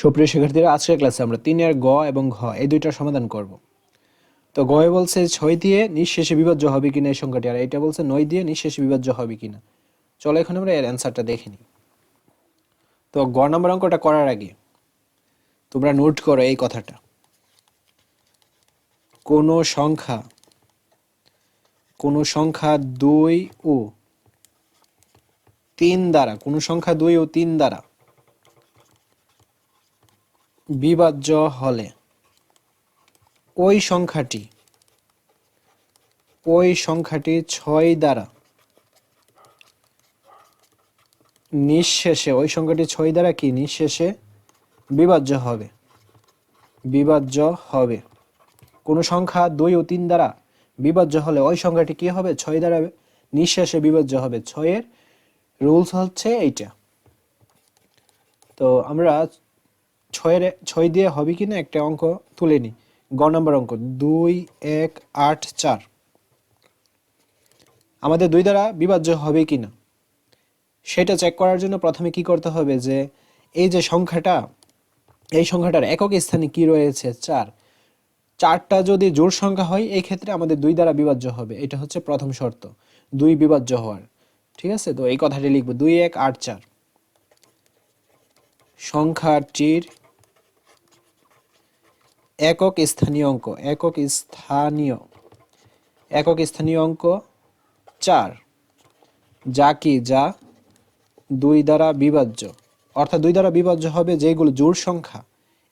সুপ্রিয় শিক্ষার্থীরা, আজকের ক্লাসে আমরা তিনের গ এবং ঘ এই দুইটার সমাধান করব। তো গয়ে বলছে ছয় দিয়ে নিঃশেষে বিভাজ্য হবে কিনা এই সংখ্যাটি, আর এটা বলছে নয় দিয়ে নিঃশেষে বিভাজ্য হবে কিনা। চলো এখন আমরা এর অ্যান্সারটা দেখে নিই। তো গ নম্বর অঙ্কটা করার আগে তোমরা নোট করো এই কথাটা। কোনো সংখ্যা কোনো সংখ্যা দুই ও তিন দ্বারা, কোনো সংখ্যা দুই ও তিন দ্বারা বিভাজ্য হলে। ওই সংখ্যাটি ওই সংখ্যাটি ছয় দ্বারা নিঃশেষে, ওই সংখ্যাটি ছয় দ্বারা কি? নিঃশেষে বিভাজ্য হবে। বিভাজ্য হবে। কোনো সংখ্যা দুই ও তিন দ্বারা বিভাজ্য হলে ওই সংখ্যাটি কি হবে? ছয় দ্বারা নিঃশেষে বিভাজ্য হবে। ছয়ের রুলস হচ্ছে এইটা। তো আমরা ছয়ের, ছয় দিয়ে হবে কিনা একটা অঙ্ক তুলে নিই গ নম্বর অঙ্ক, দুই, এক, আট, চার। আমাদের দুই দ্বারা বিভাজ্য হবে কিনা? সেটা চেক করার জন্য প্রথমে কি করতে হবে যে, এই যে সংখ্যাটা, এই সংখ্যাটার একক স্থানে কি রয়েছে? চার। চারটা যদি জোর সংখ্যা হয়, এই ক্ষেত্রে আমাদের দুই দ্বারা বিভাজ্য হবে। এটা হচ্ছে প্রথম শর্ত। দুই বিভাজ্য হওয়ার। ঠিক আছে? তো এই কথাটি লিখব। দুই, এক, আট, চার। সংখ্যাটির একক স্থানীয় অঙ্ক, একক স্থানীয় একক স্থানীয় অঙ্ক চার, যা কি? যা দুই দ্বারা বিভাজ্য। অর্থাৎ দুই দ্বারা বিভাজ্য হবে যেগুলো জোড় সংখ্যা,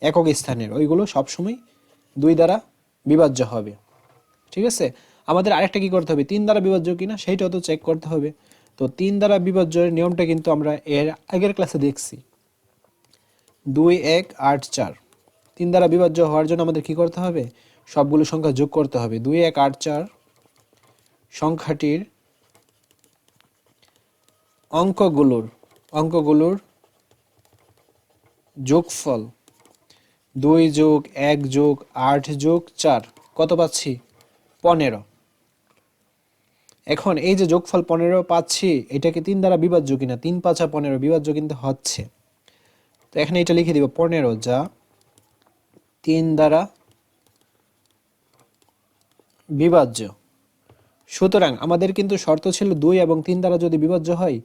একক স্থানের, ওইগুলো সবসময় দুই দ্বারা বিভাজ্য হবে। ঠিক আছে? আমাদের আরেকটা কি করতে হবে? তিন দ্বারা বিভাজ্য কিনা সেইটাও তো চেক করতে হবে। তো তিন দ্বারা বিভাজ্যের নিয়মটা কিন্তু আমরা এর আগের ক্লাসে দেখছি। দুই, এক, আট, চার। তিন দ্বারা বিভাজ্য হওয়ার জন্য আমাদের কি করতে হবে? সবগুলো সংখ্যা যোগ করতে হবে। দুই, এক, আট, চার সংখ্যাটির অঙ্কগুলোর অঙ্কগুলোর যোগফল দুই যোগ এক যোগ আট যোগ চার। কত পাচ্ছি? পনেরো। এখন এই যে যোগফল পনেরো পাচ্ছি, এটাকে তিন দ্বারা বিভাজ্য কিনা? তিন পাঁচা পনেরো বিভাজ্য কিন্তু হচ্ছে। তো এখানে এটা লিখে দিব, পনেরো যা তিন দ্বারা বিভাজ্য। সুতরাং আমাদের কিন্তু শর্ত ছিল দুই এবং তিন দ্বারা যদি বিভাজ্য হয়,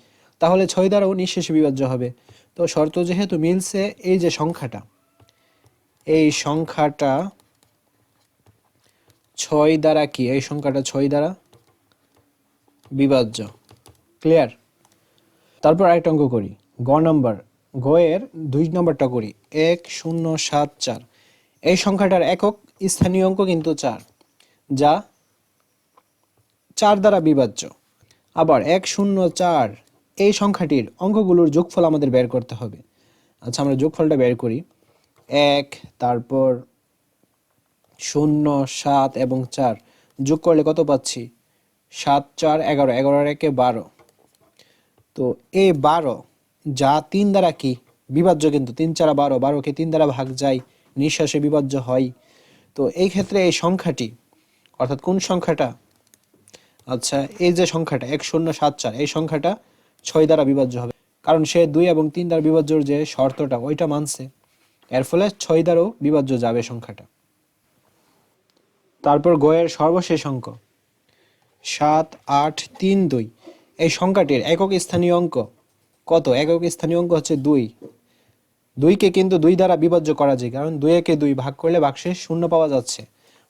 তাহলে ছয় দ্বারাও নিঃশেষে বিভাজ্য হবে। তো শর্ত যেহেতু মিলছে এই যে সংখ্যাটা, এই সংখ্যাটা ছয় দ্বারা কি? এই সংখ্যাটা ছয় দ্বারা বিভাজ্য। ক্লিয়ার? তারপর আরেকটা অঙ্ক করি। গ নাম্বার গয়ের দুই নম্বরটা করি। এক, শূন্য, সাত, চার। এই সংখ্যাটার একক স্থানীয় অঙ্ক কিন্তু চার, যা চার দ্বারা বিভাজ্য। আবার এক শূন্য চার, এই সংখ্যাটির অঙ্কগুলোর যোগফল আমাদের বের করতে হবে। আচ্ছা আমরা যোগফলটা বের করি। এক, তারপর শূন্য, সাত এবং চার যোগ করলে কত পাচ্ছি? সাত, চার, এগারো এগারোর একে বারো। তো এই বারো, যা তিন দ্বারা কি? বিভাজ্য কিন্তু, তিন চারা বারো, বারোকে তিন দ্বারা ভাগ যায় নিঃশ্বাসে বিভাজ্য হয়। তো এই ক্ষেত্রে এই সংখ্যাটি, অর্থাৎ কোন সংখ্যাটা? আচ্ছা এই যে সংখ্যাটা, এক শূন্য সাত চার, এই সংখ্যাটা ছয় দ্বারা বিভাজ্য হবে। কারণ সে দুই এবং তিন দ্বারা বিভাজ্যর যে শর্তটা, ওইটা মানছে। এর ফলে ছয় দ্বারাও বিভাজ্য যাবে সংখ্যাটা। তারপর গয়ের সর্বশেষ অঙ্ক। সাত, আট, তিন, দুই। এই সংখ্যাটির একক স্থানীয় অঙ্ক কত? একক স্থানীয় অঙ্ক হচ্ছে দুই। দুইকে কিন্তু দুই দ্বারা বিভাজ্য করা যায়, কারণ দুই একে দুই ভাগ করলে বাক্সে শূন্য পাওয়া যাচ্ছে।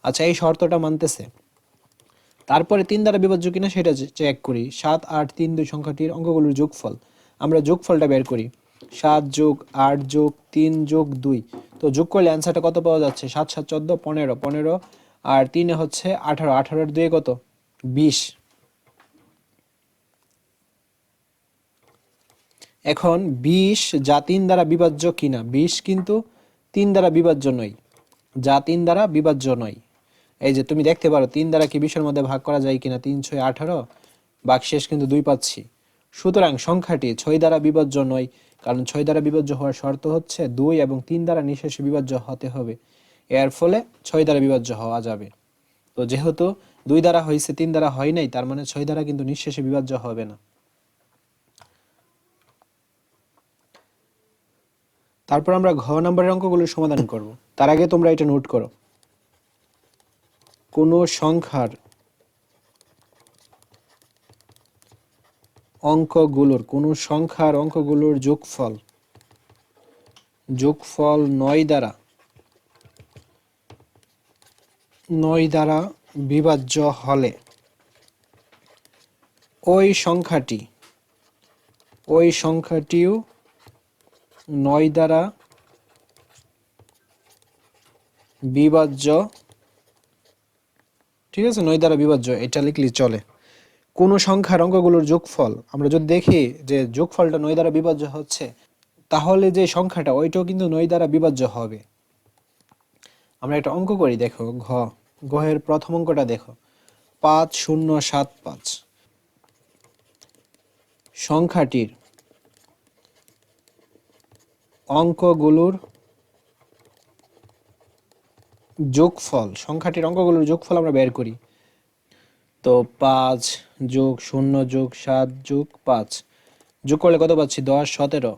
আচ্ছা এই শর্তটা মানতেছে। তারপরে তিন দ্বারা বিভাজ্য কিনা সেটা চেক করি। সাত, আট, তিন, দুই সংখ্যাটির অঙ্কগুলোর যোগফল। আমরা যোগফলটা বের করি। সাত যোগ আট যোগ তিন যোগ দুই। তো যোগ করলে অ্যান্সারটা কত পাওয়া যাচ্ছে? সাত সাত, চোদ্দ, পনেরো। পনেরো আর তিনে হচ্ছে আঠারো। আঠারোর দুয়ে কত? বিশ। এখন বিশ যা তিন দ্বারা বিভাজ্য কিনা বিশ কিন্তু তিন দ্বারা বিভাজ্য নয়। যা তিন দ্বারা বিভাজ্য নয়। এই যে তুমি দেখতে পারো, তিন দ্বারা কি বিশের মধ্যে ভাগ করা যায় কিনা? তিন, ছয়, আঠারো। বাকশেষ কিন্তু দুই পাচ্ছি। সুতরাং সংখ্যাটি ছয় দ্বারা বিভাজ্য নয়, কারণ ছয় দ্বারা বিভাজ্য হওয়ার শর্ত হচ্ছে দুই এবং তিন দ্বারা নিঃশেষে বিভাজ্য হতে হবে। এর ফলে ছয় দ্বারা বিভাজ্য হওয়া যাবে। তো যেহেতু দুই দ্বারা হয়েছে, তিন দ্বারা হয় নাই, তার মানে ছয় দ্বারা কিন্তু নিঃশেষে বিভাজ্য হবে না। তারপর আমরা ঘ নাম্বারের অঙ্কগুলোর সমাধান করব। তার আগে তোমরা এটা নোট করো। কোনো সংখ্যার অঙ্কগুলোর, কোনো সংখ্যার অঙ্কগুলোর যোগফল যোগফল নয় দ্বারা নয় দ্বারা বিভাজ্য হলে, ওই সংখ্যাটি, ওই সংখ্যাটিও নয় দ্বারা বিভাজ্য, ঠিক আছে? নয় দ্বারা বিভাজ্য, এটা লিখলে চলে। কোন সংখ্যার অঙ্কগুলোর যোগফল, আমরা যদি দেখি যে যোগফলটা নয় দ্বারা বিভাজ্য হচ্ছে, তাহলে যে সংখ্যাটা, ওইটাও কিন্তু নয় দ্বারা বিভাজ্য হবে। আমরা একটা অঙ্ক করি, দেখো, ঘ। ঘের প্রথম অঙ্কটা দেখো। পাঁচ, শূন্য, সাত, পাঁচ। সংখ্যাটির অঙ্কগুলোর যোগফল, সংখ্যাটির অঙ্কগুলোর যোগফল আমরা বের করি। তো পাঁচ যোগ শূন্য যোগ সাত যোগ পাঁচ। যোগ করলে কত পাচ্ছি? দশ, সতেরো।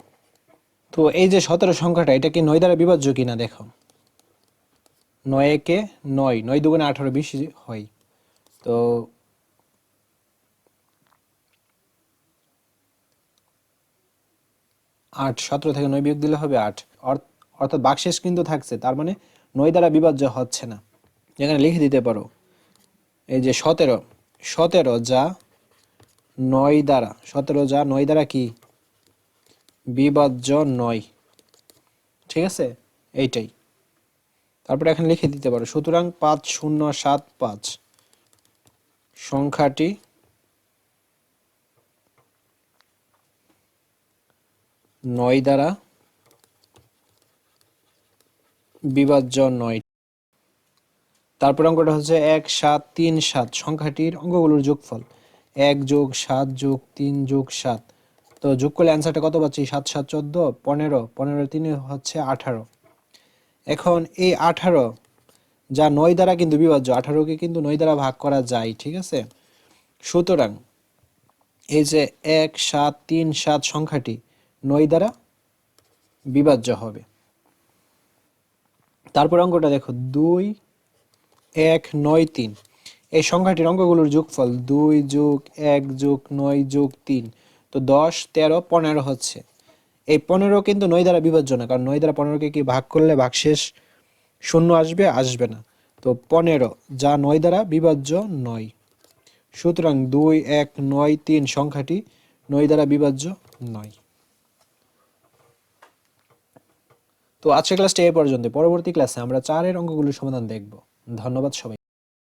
তো এই যে সতেরো সংখ্যাটা, এটা কি নয় দ্বারা বিভাজ্য কিনা দেখো? নয় একে নয় নয় দুগুণে আঠারো বেশি হয়। তো আট, সতেরো থেকে নয় বিয়োগ দিলে হবে আট। অর- অর্থাৎ বাকশেষ কিন্তু থাকছে, তার মানে নয় দ্বারা বিভাজ্য হচ্ছে না। যেখানে লিখে দিতে পারো, এই যে সতেরো সতেরো যা নয় দ্বারা, সতেরো যা নয় দ্বারা কি? বিভাজ্য নয়। ঠিক আছে? এইটাই। তারপরে এখানে লিখে দিতে পারো, সুতরাং পাঁচ, শূন্য, সাত, পাঁচ। সংখ্যাটি নয় দ্বারা বিভাজ্য নয়। তারপর অঙ্কটা হচ্ছে এক, সাত, তিন, সাত। সংখ্যাটির অঙ্কগুলোর যোগফল। এক যোগ সাত যোগ তিন যোগ সাত। তো যোগ করলে অ্যান্সারটা কত পাচ্ছি? সাত সাত, চোদ্দ, পনেরো। পনেরো তিনে হচ্ছে আঠারো। এখন এই আঠারো যা নয় দ্বারা কিন্তু বিভাজ্য, আঠারোকে কিন্তু নয় দ্বারা ভাগ করা যায়, ঠিক আছে? সুতরাং এই যে এক, সাত, তিন, সাত সংখ্যাটি নয় দ্বারা বিভাজ্য হবে। তারপর অঙ্কটা দেখো, দুই, এক, নয়, তিন। এই সংখ্যাটির অঙ্কগুলোর যোগফল দুই যোগ এক যোগ নয় যোগ তিন। তো দশ, তেরো, পনেরো হচ্ছে। এই পনেরো কিন্তু নয় দ্বারা বিভাজ্য না, কারণ নয় দ্বারা পনেরোকে কি ভাগ করলে ভাগশেষ শূন্য আসবে আসবে না। তো পনেরো, যা নয় দ্বারা বিভাজ্য নয়। সুতরাং দুই, এক, নয়, তিন সংখ্যাটি নয় দ্বারা বিভাজ্য নয়। তো আজকের ক্লাসটা এ পর্যন্ত পরবর্তী ক্লাসে আমরা চারের অঙ্কগুলোর সমাধান দেখব। ধন্যবাদ সবাই